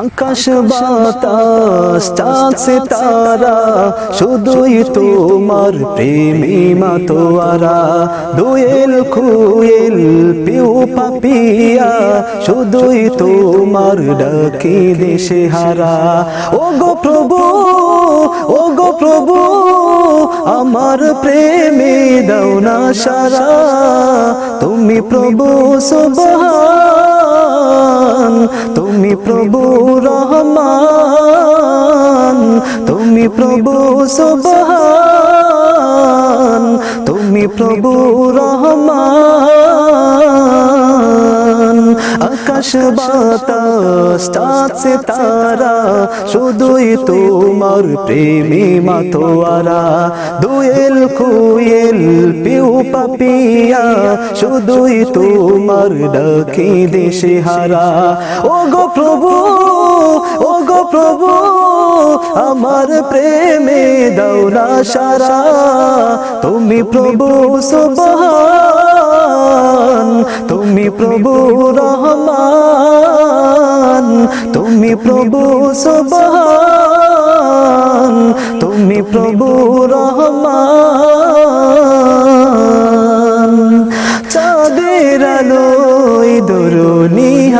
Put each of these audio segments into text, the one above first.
আকাশ বাতাস চাঁদ তারা, শুধুই তোমার প্রেমী মাতোয়ারা। দোয়েল খুয়েল, পিউ পাপিয়া, শুধুই তোমার ডাকি দেশে হারা ও গো প্রভু ও গো প্রভু, আমার প্রেমে দাও না সারা। তুমি প্রভু সুবহান তুমি প্রভু রহমান, তুমি প্রভু সুবহান, তুমি প্রভু রহমান। আকাশ বাতাস তারা শুধুই তোমার প্রেমী মাতোয়ারা। দুয়েল পিউ পাপিয়া, শুধুই তোমার ডাকি দেশে হারা। ও গো প্রভু ও গো প্রভু, আমার প্রেমে দৌড়া সারা। তুমি প্রভু সুবহান তুমি প্রভু রহমান, তুমি প্রভু সুবহান তুমি প্রভু রহমান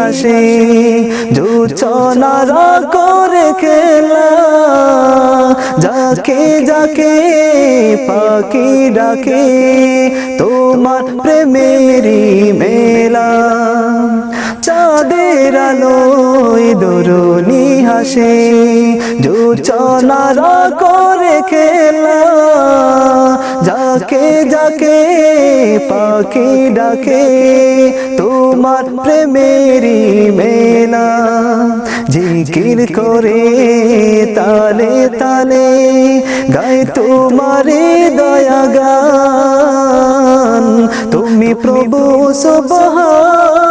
হাসে জোছনারা করে খেলা। যাকে যাকে পাখি ডাকে, তোমার প্রেমেরই মেলা। চাঁদের আলোয় দরুনি হাসে জোছনারা করে খেলা। যাকে যাকে পাখি ডাকে, তোমার জিকির করে তালে তালে গায়ে তোমারে দয়া গান। তুমি প্রভু সবহান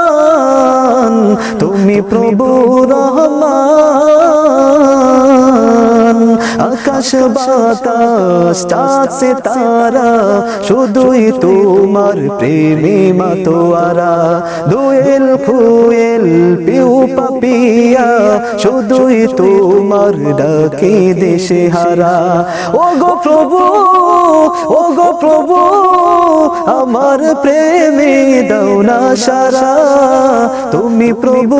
তুমি প্রভু রহমান। আকাশ বাতাস, চাঁদ তারা শুধুই তোমার প্রেমে মাতোয়ারা। দোয়েল ফুয়েল পিউ পাপিয়া, শুধুই তোমার ডাকে দেশে হারা। ও গো প্রভু ও গো প্রভু, আমার প্রেমে দৌনা সারা। তুমি প্রভু